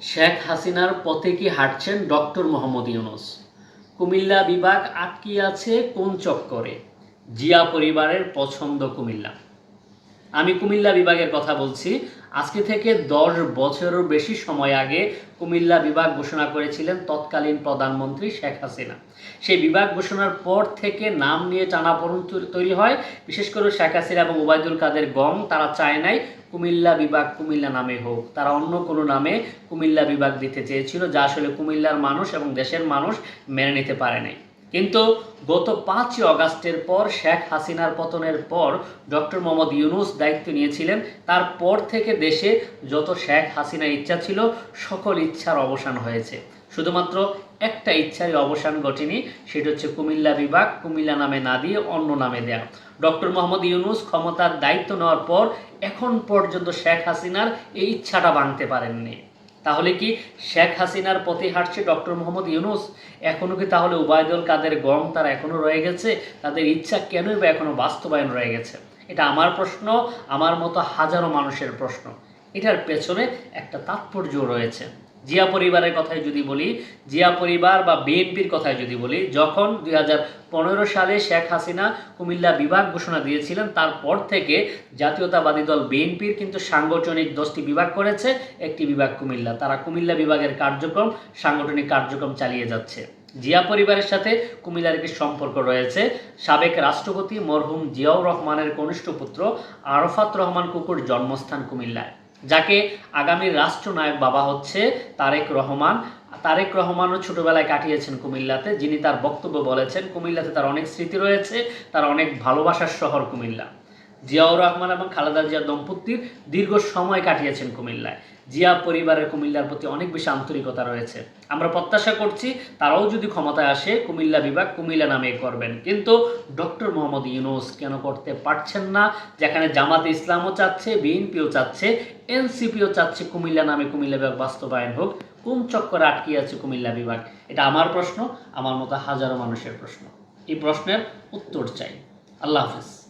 শেখ হাসিনার পথে কি হাঁটছেন ডক্টর মোহাম্মদ ইউনুস? কুমিল্লা বিভাগ আটকে আছে কোন চক্করে? জিয়া পরিবারের পছন্দ কুমিল্লা। আমি কুমিল্লা বিভাগের কথা বলছি। আজকে থেকে দশ বছরের বেশি সময় আগে কুমিল্লা বিভাগ ঘোষণা করেছিলেন তৎকালীন প্রধানমন্ত্রী শেখ হাসিনা। সেই বিভাগ ঘোষণার পর থেকে নাম নিয়ে টানাপোড়েন তৈরি হয়। বিশেষ করে শেখ হাসিনা এবং ওবায়দুল কাদের গং তারা চায় নাই, কুমিল্লা বিভাগ কুমিল্লা নামে হোক। তারা অন্য কোনো নামে কুমিল্লা বিভাগ দিতে চেয়েছিল, যা আসলে কুমিল্লার মানুষ এবং দেশের মানুষ মেনে নিতে পারে নাই। কিন্তু গত পাঁচই অগাস্টের পর শেখ হাসিনার পতনের পর ডক্টর মোহাম্মদ ইউনুস দায়িত্ব নিয়েছিলেন। তারপর থেকে দেশে যত শেখ হাসিনার ইচ্ছা ছিল, সকল ইচ্ছার অবসান হয়েছে। শুধুমাত্র একটা ইচ্ছারই অবসান ঘটেনি, সেটা হচ্ছে কুমিল্লা বিভাগ, কুমিল্লা নামে না দিয়ে অন্য নামে দেয়া। ডক্টর মোহাম্মদ ইউনুস ক্ষমতার দায়িত্ব নেওয়ার পর এখন পর্যন্ত শেখ হাসিনার এই ইচ্ছাটা ভাঙতে পারেননি। তাহলে কি শেখ হাসিনার পথে হাঁটছে ডক্টর মোহাম্মদ ইউনুস? এখনও কি তাহলে উবায়দুল কাদের গম তার এখনও রয়ে গেছে? তাদের ইচ্ছা কেনই বা এখনও বাস্তবায়ন রয়ে গেছে? এটা আমার প্রশ্ন, আমার মতো হাজারো মানুষের প্রশ্ন। এটার পেছনে একটা তাৎপর্য রয়েছে। জিয়া পরিবারের কথাই যদি বলি, জিয়া পরিবার বা বিএনপির কথাই যদি বলি, যখন দুই হাজার পনেরো সালে শেখ হাসিনা কুমিল্লা বিভাগ ঘোষণা দিয়েছিলেন, তারপর থেকে জাতীয়তাবাদী দল বিএনপির কিন্তু সাংগঠনিক দশটি বিভাগ করেছে, একটি বিভাগ কুমিল্লা। তারা কুমিল্লা বিভাগের কার্যক্রম, সাংগঠনিক কার্যক্রম চালিয়ে যাচ্ছে। জিয়া পরিবারের সাথে কুমিল্লার একটি সম্পর্ক রয়েছে। সাবেক রাষ্ট্রপতি মরহুম জিয়াউর রহমানের কনিষ্ঠ পুত্র আরফাত রহমান কুকুর জন্মস্থান কুমিল্লায়। যাকে আগামী রাষ্ট্রনায়ক বাবা হচ্ছে তারেক রহমান। তারেক রহমানও ছোটবেলায় কাটিয়েছেন কুমিল্লাতে, যিনি তার বক্তব্য বলেছেন, কুমিল্লাতে তার অনেক স্মৃতি রয়েছে, তার অনেক ভালোবাসার শহর কুমিল্লা। জিয়াউর রহমান এবং খালেদা জিয়া দম্পতির দীর্ঘ সময় কাটিয়েছেন কুমিল্লায়। জিয়া পরিবারের কুমিল্লার প্রতি অনেক বেশি আন্তরিকতা রয়েছে। আমরা প্রত্যাশা করছি তারাও যদি ক্ষমতায় আসে, কুমিল্লা বিভাগ কুমিল্লা নামে করবেন। কিন্তু ডক্টর মোহাম্মদ ইউনুস কেন করতে পারছেন না? যেখানে জামাতে ইসলামও চাচ্ছে, বিএনপিও চাচ্ছে, এনসিপিও চাচ্ছে, কুমিল্লা নামে কুমিল্লা বিভাগ বাস্তবায়ন হোক, কোন চক্করে আটকে আছে কুমিল্লা বিভাগ? এটা আমার প্রশ্ন, আমার মতো হাজারো মানুষের প্রশ্ন। এই প্রশ্নের উত্তর চাই। আল্লাহ হাফিজ।